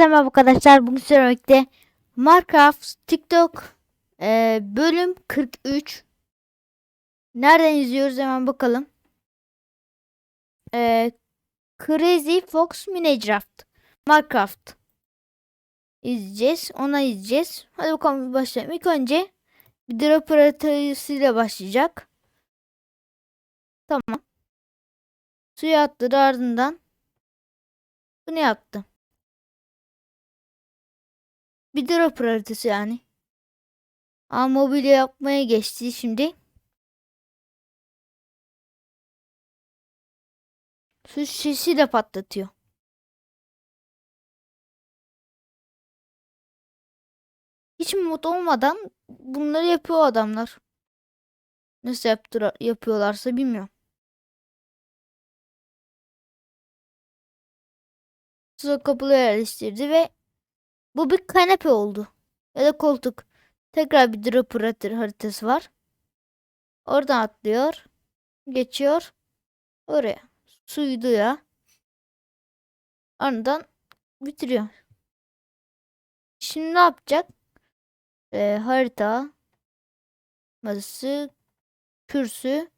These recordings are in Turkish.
Hepinize merhaba arkadaşlar. Bugün sizlerle Minecraft TikTok e, bölüm 43. Nereden izliyoruz hemen bakalım. E, Crazy Fox Minecraft. Minecraft. izleyeceğiz. Ona izleyeceğiz. Hadi bakalım başlayalım. İlk önce bir drop haritasıyla başlayacak. Tamam. Suya attı ardından bunu yaptı. Bir drop haritası yani. Ama mobilya yapmaya geçti şimdi. Su şişesi de patlatıyor. Hiç mod olmadan bunları yapıyor adamlar. Nasıl yaptıra yapıyorlarsa bilmiyorum. Su kapıları yerleştirdi ve bu bir kanepe oldu. Ya da koltuk. Tekrar bir dropper haritası var. Oradan atlıyor. Geçiyor. Oraya. Suyu ya. Ardından bitiriyor. Şimdi ne yapacak? Ee, harita. Masası. Kürsü.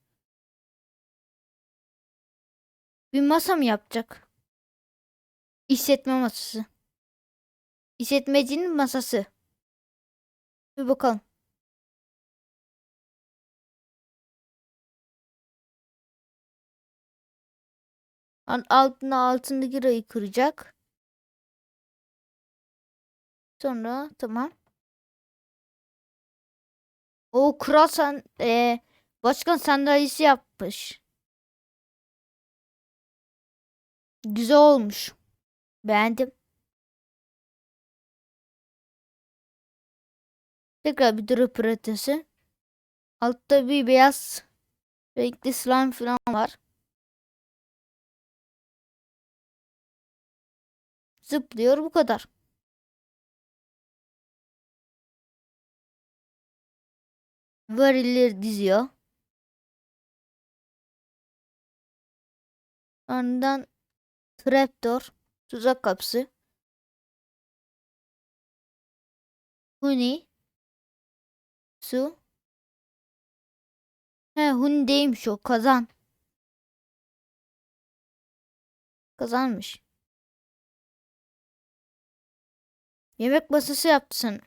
Bir masa mı yapacak? İşletme masası. İşletmecinin masası. Bir bakalım. Altına altındaki rayı kıracak. Sonra tamam. O kral sen e, başkan sandalyesi yapmış. Güzel olmuş. Beğendim. Tekrar bir drop haritası. Altta bir beyaz renkli slime falan var. Zıplıyor bu kadar. Varilleri diziyor. Ardından trapdoor, tuzak kapısı. Huni Su. He Hunde'ymiş o kazan. Kazanmış. Yemek masası yaptı sen.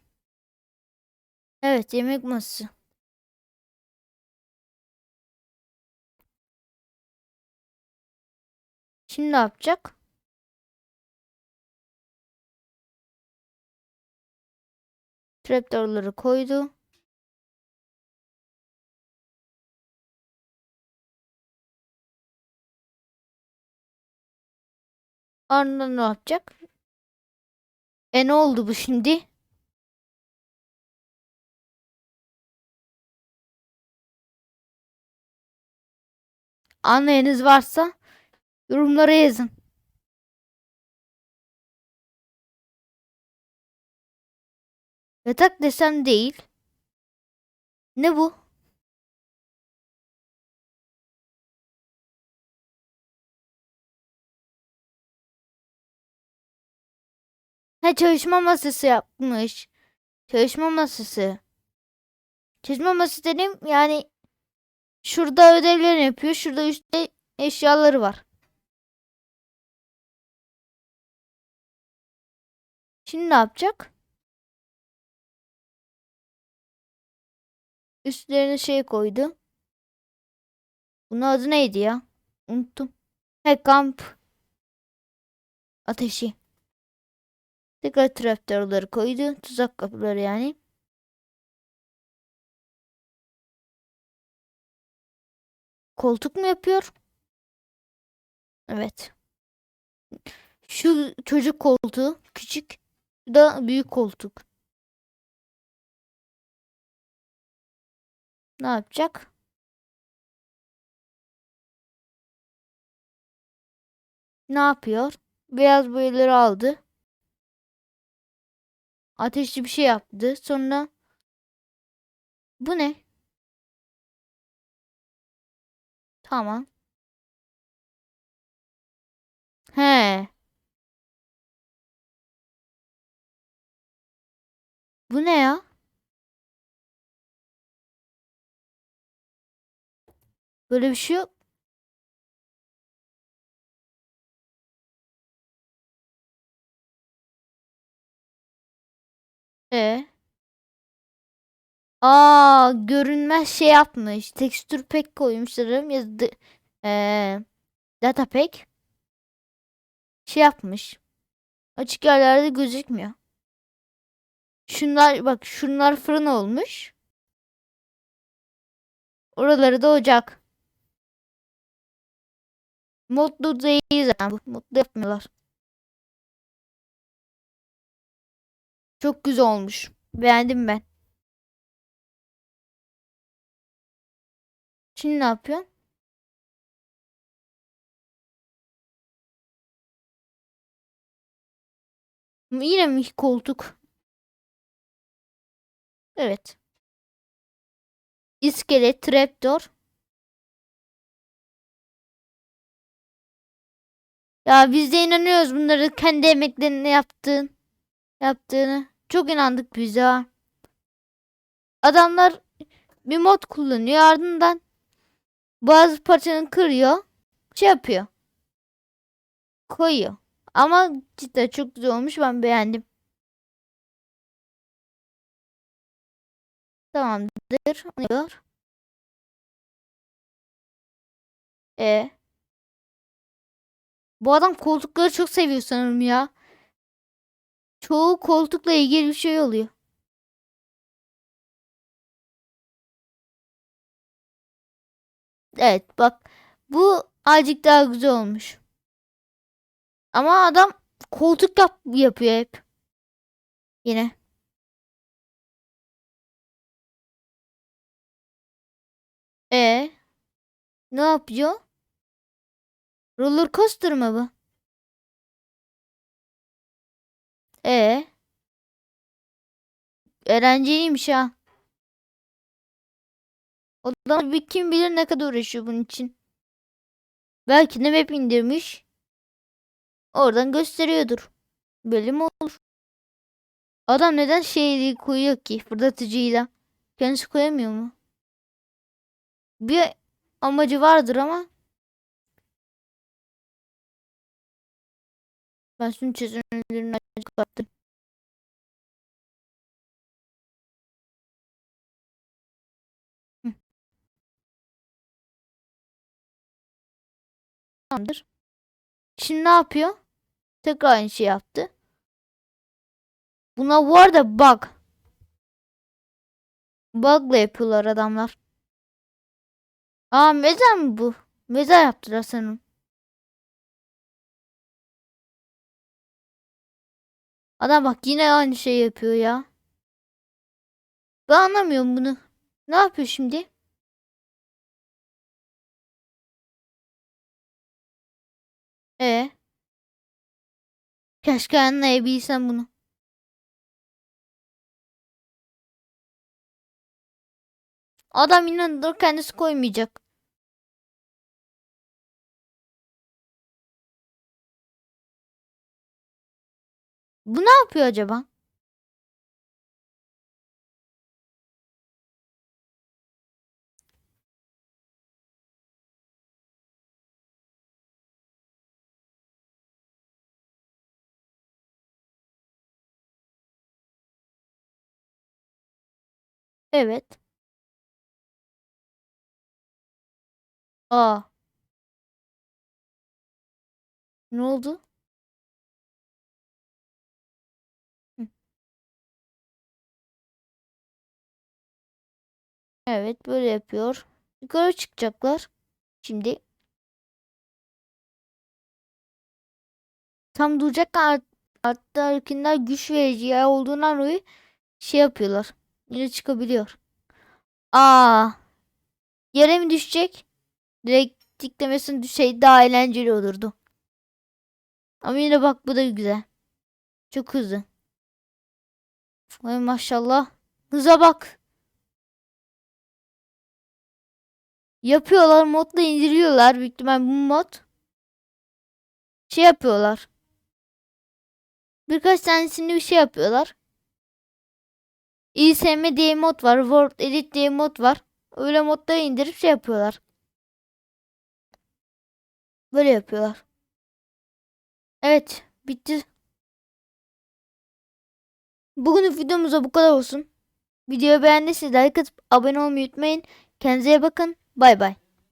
Evet yemek masası. Şimdi ne yapacak? Trapdoor'ları koydu. Ardından ne yapacak? E ne oldu bu şimdi? Anlayanız varsa yorumlara yazın. Yatak desem değil. Ne bu? Ha çalışma masası yapmış. Çalışma masası. Çalışma masası dedim yani şurada ödevlerini yapıyor. Şurada üstte eşyaları var. Şimdi ne yapacak? Üstlerine şey koydu. Bunun adı neydi ya? Unuttum. He kamp. Ateşi. Tekrar trapdoorları koydu. Tuzak kapıları yani. Koltuk mu yapıyor? Evet. Şu çocuk koltuğu küçük. Da büyük koltuk. Ne yapacak? Ne yapıyor? Beyaz boyaları aldı ateşli bir şey yaptı. Sonra bu ne? Tamam. He. Bu ne ya? Böyle bir şey yok. E. Aa, görünmez şey yapmış. Tekstür pack koymuşlarım ya da eee data pack şey yapmış. Açık yerlerde gözükmüyor. Şunlar bak şunlar fırın olmuş. Oraları da ocak. Modlu değil zaten bu. Modlu yapmıyorlar. Çok güzel olmuş. Beğendim ben. Şimdi ne yapıyorsun? Yine mi koltuk? Evet. İskelet, trapdoor. Ya biz de inanıyoruz bunları kendi emeklerine yaptığın yaptığını. Çok inandık biz ya. Adamlar bir mod kullanıyor ardından bazı parçanı kırıyor. Şey yapıyor. Koyuyor. Ama cidden çok güzel olmuş. Ben beğendim. Tamamdır. Diyor? E. Bu adam koltukları çok seviyor sanırım ya. Çoğu koltukla ilgili bir şey oluyor. Evet bak bu azıcık daha güzel olmuş. Ama adam koltuk yap yapıyor hep. Yine. E ne yapıyor? Roller coaster mı bu? E eğlenceliymiş ha. O da bir kim bilir ne kadar uğraşıyor bunun için. Belki de map indirmiş. Oradan gösteriyordur. Belli mi olur? Adam neden şeyi koyuyor ki fırlatıcıyla? Kendisi koyamıyor mu? Bir amacı vardır ama ben çözünürlüğünü kapattım. Hı. Tamamdır. Şimdi ne yapıyor? Tekrar aynı şey yaptı. Buna bu arada bug. Bug'la yapıyorlar adamlar. Aa mezar mı bu? Mezar yaptılar sanırım. Adam bak yine aynı şey yapıyor ya. Ben anlamıyorum bunu. Ne yapıyor şimdi? E Keşke anlayabilsem bunu. Adam inanır kendisi koymayacak. Bu ne yapıyor acaba? Evet. Aa. Ne oldu? Evet böyle yapıyor. Yukarı çıkacaklar. Şimdi. Tam duracak hatta hareketler güç verici ya olduğundan dolayı şey yapıyorlar. Yine çıkabiliyor. Aa. Yere mi düşecek? Direkt diklemesine düşseydi daha eğlenceli olurdu. Ama yine bak bu da güzel. Çok hızlı. Vay maşallah. Hıza bak. Yapıyorlar modla indiriyorlar. Büyük ihtimal bu mod. Şey yapıyorlar. Birkaç tanesini bir şey yapıyorlar. İSM diye mod var. Word Edit diye mod var. Öyle modları indirip şey yapıyorlar. Böyle yapıyorlar. Evet. Bitti. Bugün videomuzda bu kadar olsun. Videoyu beğendiyseniz like atıp abone olmayı unutmayın. Kendinize iyi bakın. Bay bay.